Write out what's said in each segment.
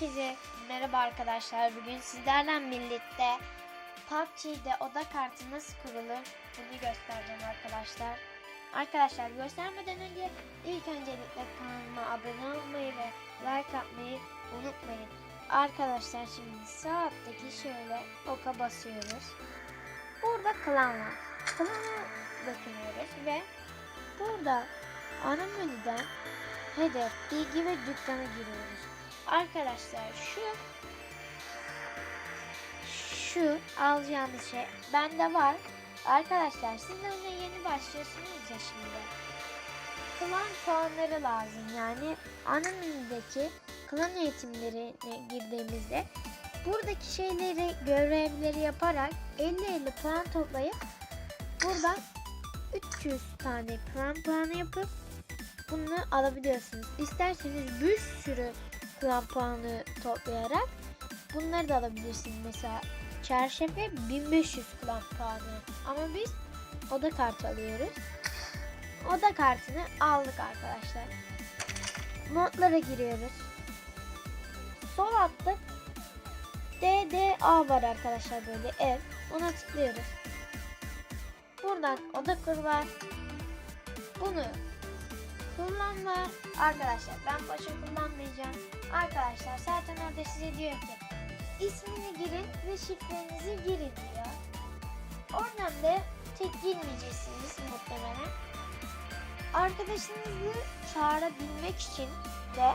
Herkese merhaba arkadaşlar. Bugün sizlerle birlikte PUBG'de oda kartı nasıl kurulur bunu göstereceğim arkadaşlar. Arkadaşlar göstermeden önce ilk öncelikle kanalıma abone olmayı ve like atmayı unutmayın. Arkadaşlar şimdi sağ alttaki şöyle oka basıyoruz. Burada klan var. Klana dokunuyoruz ve burada ana menüden hedef, bilgi ve dükkana giriyoruz. Arkadaşlar şu şu alacağımız şey bende var. Arkadaşlar siz de ona yeni başlıyorsunuz ya şimdi. Klan puanları lazım. Yani ana menüdeki klan eğitimlerine girdiğimizde buradaki şeyleri, görevleri yaparak 50-50 puan toplayıp buradan 300 tane klan puanı yapıp bunu alabiliyorsunuz. İsterseniz bir sürü klan puanı toplayarak bunları da alabilirsiniz. Mesela çarşafı 1500 klan puanı. Ama biz oda kartı alıyoruz. Oda kartını aldık arkadaşlar. Modlara giriyoruz. Sol altta DDA var arkadaşlar böyle ev. Ona tıklıyoruz. Buradan oda kur var. Bunu kullanma. Arkadaşlar ben başa kullanmayacağım. Arkadaşlar zaten orada size diyor ki ismini girin ve şifrenizi girin diyor. Oradan da tek girmeyeceksiniz muhtemelen. Arkadaşınızı çağırabilmek için de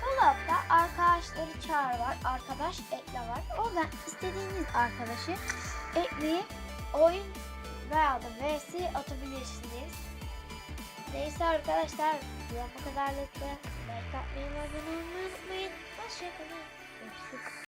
sol altta arkadaşları çağır var. Arkadaş ekle var. Oradan istediğiniz arkadaşı ekleyip oyun veya da vs atabilirsiniz. Neyse arkadaşlar bu kadarlıktı. Like atmayı ve abone olmayı unutmayın. Hoşçakalın. Görüşürüz.